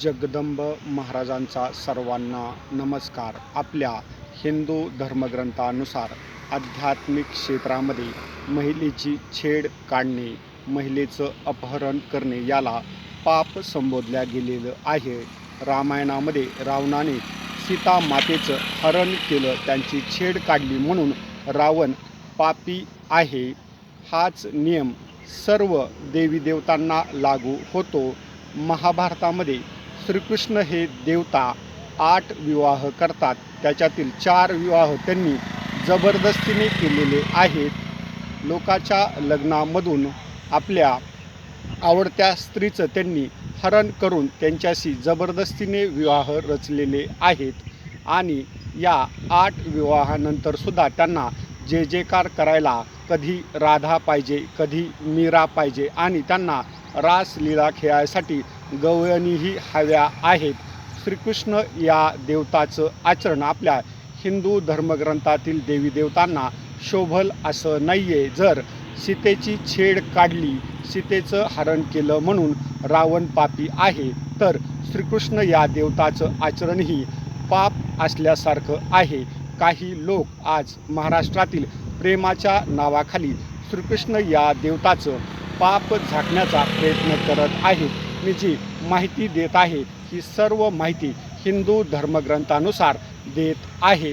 जगदंब महाराजांचा सर्वांना नमस्कार. आपल्या हिंदू धर्मग्रंथानुसार आध्यात्मिक क्षेत्रामध्ये महिलेची छेड काढणे महिलेचं अपहरण करणे याला पाप संबोधल्या गेलेलं आहे. रामायणामध्ये रावणाने सीता मातेचं हरण केलं त्यांची छेड काढली म्हणून रावण पापी आहे. हाच नियम सर्व देवी देवतांना लागू होतो. महाभारतामध्ये श्रीकृष्ण हे देवता आठ विवाह करतात. त्याच्यातील चार विवाह त्यांनी जबरदस्तीने केलेले आहेत. लोकाच्या लग्नामधून आपल्या आवडत्या स्त्रीचं त्यांनी हरण करून त्यांच्याशी जबरदस्तीने विवाह रचलेले आहेत. आणि या आठ विवाहानंतर सुद्धा त्यांना जे जेकार करायला कधी राधा पाहिजे कधी मीरा पाहिजे आणि त्यांना रासलीला खेळायसाठी गवळणीही हव्या आहेत. श्रीकृष्ण या देवताचं आचरण आपल्या हिंदू धर्मग्रंथातील देवी देवतांना शोभल असं नाही आहे जर सीतेची छेड काढली सीतेचं हरण केलं म्हणून रावण पापी आहे तर श्रीकृष्ण या देवताचं आचरणही पाप असल्यासारखं आहे. काही लोक आज महाराष्ट्रातील प्रेमाच्या नावाखाली श्रीकृष्ण या देवताचं पाप झाकण्याचा प्रयत्न करत आहेत. मी जी माहिती देत आहे ही सर्व माहिती हिंदू धर्मग्रंथानुसार देत आहे.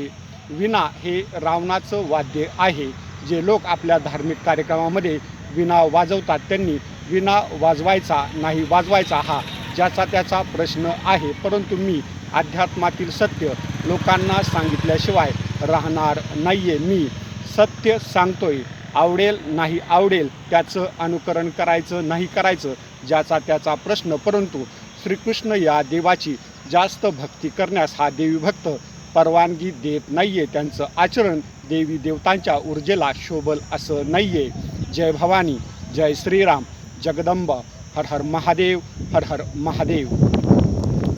विना हे रावणाचं वाद्य आहे. जे लोक आपल्या धार्मिक कार्यक्रमामध्ये विना वाजवतात त्यांनी विना वाजवायचा नाही वाजवायचा हा ज्याचा त्याचा प्रश्न आहे. परंतु मी अध्यात्मातील सत्य लोकांना सांगितल्याशिवाय राहणार नाही आहे मी सत्य सांगतोय. आवडेल नाही आवडेल त्याचं अनुकरण करायचं नाही करायचं ज्याचा त्याचा प्रश्न परंतु श्रीकृष्ण या देवाची जास्त भक्ती करण्यास हा देवीभक्त परवानगी देत नाही आहे त्यांचं आचरण देवी देवतांच्या ऊर्जेला शोभल असं नाही आहे जय भवानी जय श्रीराम जगदंब हर हर महादेव हर हर महादेव.